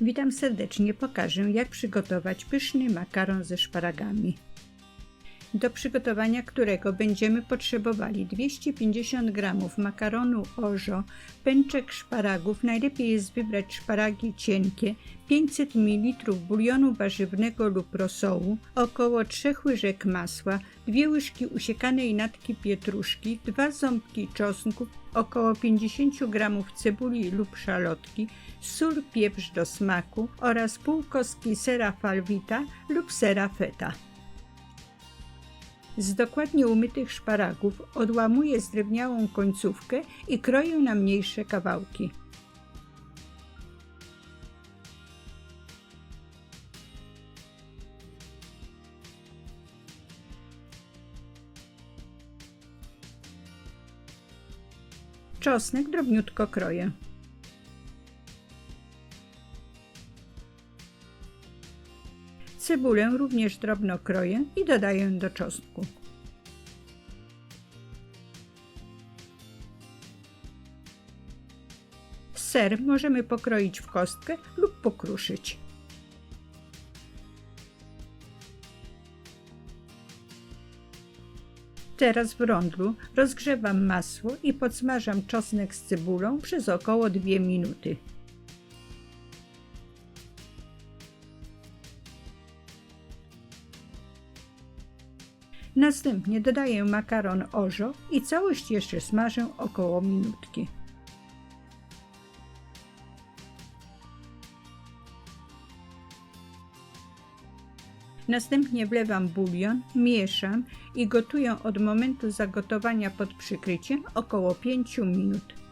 Witam serdecznie, pokażę jak przygotować pyszny makaron ze szparagami. Do przygotowania którego będziemy potrzebowali 250 g makaronu orzo, pęczek szparagów, najlepiej jest wybrać szparagi cienkie, 500 ml bulionu warzywnego lub rosołu, około 3 łyżek masła, 2 łyżki usiekanej natki pietruszki, 2 ząbki czosnku, około 50 g cebuli lub szalotki, sól, pieprz do smaku oraz pół kostki sera falwita lub sera feta. Z dokładnie umytych szparagów odłamuję zdrewniałą końcówkę i kroję na mniejsze kawałki. Czosnek drobniutko kroję. Cebulę również drobno kroję i dodaję do czosnku. Ser możemy pokroić w kostkę lub pokruszyć. Teraz w rondlu rozgrzewam masło i podsmażam czosnek z cebulą przez około 2 minuty. Następnie dodaję makaron orzo i całość jeszcze smażę około minutki. Następnie wlewam bulion, mieszam i gotuję od momentu zagotowania pod przykryciem około 5 minut.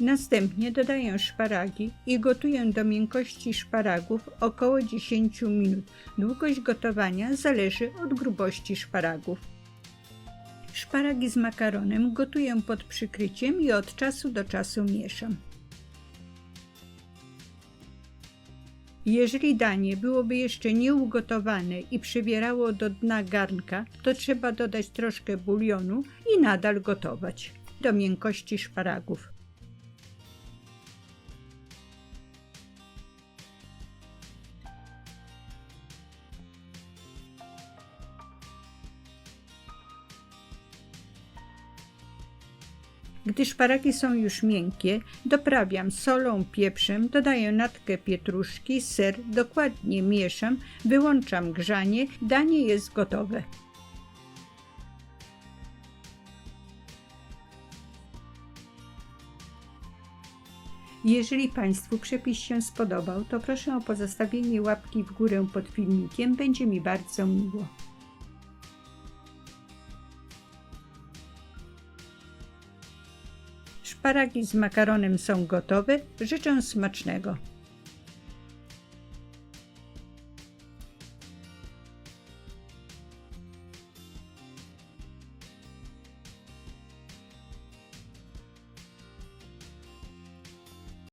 Następnie dodaję szparagi i gotuję do miękkości szparagów około 10 minut. Długość gotowania zależy od grubości szparagów. Szparagi z makaronem gotuję pod przykryciem i od czasu do czasu mieszam. Jeżeli danie byłoby jeszcze nieugotowane i przybierało do dna garnka, to trzeba dodać troszkę bulionu i nadal gotować do miękkości szparagów. Gdy szparagi są już miękkie, doprawiam solą, pieprzem, dodaję natkę pietruszki, ser, dokładnie mieszam, wyłączam grzanie, danie jest gotowe. Jeżeli Państwu przepis się spodobał, to proszę o pozostawienie łapki w górę pod filmikiem, będzie mi bardzo miło. Szparagi z makaronem są gotowe. Życzę smacznego.